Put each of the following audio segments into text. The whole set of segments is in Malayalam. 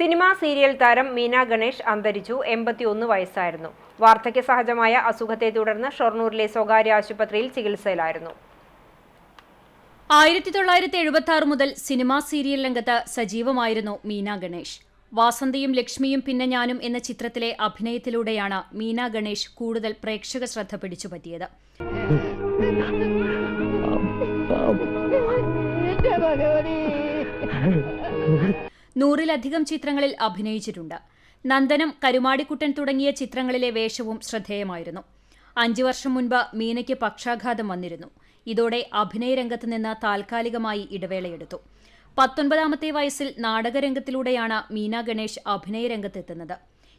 സിനിമാ സീരിയൽ താരം മീന ഗണേഷ് അന്തരിച്ചു. എൺപത്തിയൊന്ന് വയസ്സായിരുന്നു. വാർദ്ധക്യ സഹജമായ അസുഖത്തെ തുടർന്ന് ഷൊർണൂരിലെ സ്വകാര്യ ആശുപത്രിയിൽ ചികിത്സയിലായിരുന്നു. ആയിരത്തി തൊള്ളായിരത്തി എഴുപത്തി ആറ് മുതൽ സിനിമാ സീരിയൽ രംഗത്ത് സജീവമായിരുന്നു മീന ഗണേഷ്. വാസന്തിയും ലക്ഷ്മിയും പിന്നെ ഞാനും എന്ന ചിത്രത്തിലെ അഭിനയത്തിലൂടെയാണ് മീന ഗണേഷ് കൂടുതൽ പ്രേക്ഷക ശ്രദ്ധ പിടിച്ചുപറ്റിയത് നൂറിലധികം ചിത്രങ്ങളിൽ അഭിനയിച്ചിട്ടുണ്ട്. നന്ദനം കരുമാടിക്കുട്ടൻ തുടങ്ങിയ ചിത്രങ്ങളിലെ വേഷവും ശ്രദ്ധേയമായിരുന്നു. അഞ്ചു വർഷം മുൻപ് മീനയ്ക്ക് പക്ഷാഘാതം വന്നിരുന്നു. ഇതോടെ അഭിനയരംഗത്ത് നിന്ന് താൽക്കാലികമായി ഇടവേളയെടുത്തു. പത്തൊൻപതാമത്തെ വയസ്സിൽ നാടകരംഗത്തിലൂടെയാണ് Meena Ganesh അഭിനയരംഗത്തെത്തുന്നത്.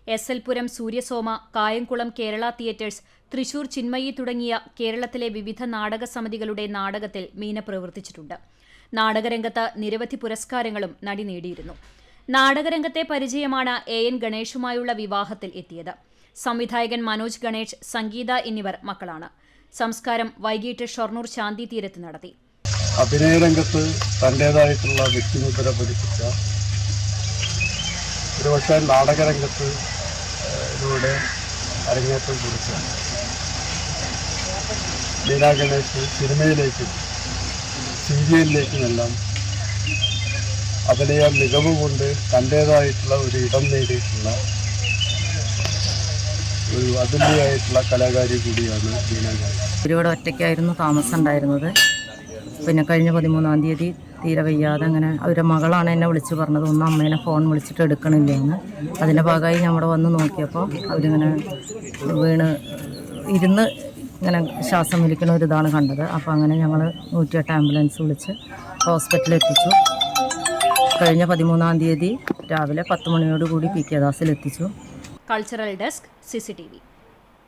S L Puram Suryasoma Kayamkulam Kerala theatres Thrissur Chinmayi തുടങ്ങിയ കേരളത്തിലെ വിവിധ നാടക സമിതികളുടെ നാടകത്തിൽ മീന പ്രവർത്തിച്ചിട്ടുണ്ട്. നാടകരംഗത്ത് നിരവധി പുരസ്കാരങ്ങളും നടി നേടിയിരുന്നു. നാടകരംഗത്തെ പരിചയമാണ് എ എൻ ഗണേഷുമായുള്ള വിവാഹത്തിൽ എത്തിയത്. സംവിധായകൻ മനോജ് ഗണേഷ് സംഗീത എന്നിവർ മക്കളാണ്. സംസ്കാരം വൈകിട്ട് ഷൊർണൂർ ശാന്തി തീരത്ത് നടത്തി. അഭിനയരംഗത്ത് തന്റേതായിട്ടുള്ള വ്യക്തിമുദ്ര പതിപ്പിച്ച ഒരുപക്ഷെ നാടകരംഗത്ത് അരങ്ങേറ്റം കുറിച്ചാണ് ലീലാ ഗണേഷ് സിനിമയിലേക്കും സീരിയലിലേക്കുമെല്ലാം അഭിനയ മികവ് കൊണ്ട് തന്റേതായിട്ടുള്ള ഒരു ഇടം നേടിയിട്ടുള്ള ഒരു അതുല്യമായിട്ടുള്ള കലാകാരി കൂടിയാണ് ബീനാകാരി ഇവരിവിടെ ഒറ്റയ്ക്കായിരുന്നു താമസം ഉണ്ടായിരുന്നത്. പിന്നെ കഴിഞ്ഞ പതിമൂന്നാം തീയതി തീരെ വയ്യാതെ അങ്ങനെ അവരുടെ മകളാണ് എന്നെ വിളിച്ച് പറഞ്ഞത്. ഒന്ന് അമ്മേനെ ഫോൺ വിളിച്ചിട്ട് എടുക്കണില്ല എന്ന്. അതിന്റെ ഭാഗമായി ഞമ്മടെ വന്ന് നോക്കിയപ്പോൾ അവരിങ്ങനെ വീണ് ഇരുന്ന് ഇങ്ങനെ ശ്വാസം വലിക്കുന്ന ഒരു ഇതാണ് കണ്ടത്. അപ്പോൾ അങ്ങനെ ഞങ്ങൾ നൂറ്റിയെട്ട് ആംബുലൻസ് വിളിച്ച് ഹോസ്പിറ്റലിൽ എത്തിച്ചു. കഴിഞ്ഞ പതിമൂന്നാം തീയതി രാവിലെ പത്ത് മണിയോടുകൂടി പി കെ ദാസിൽ എത്തിച്ചു. Cultural desk CCTV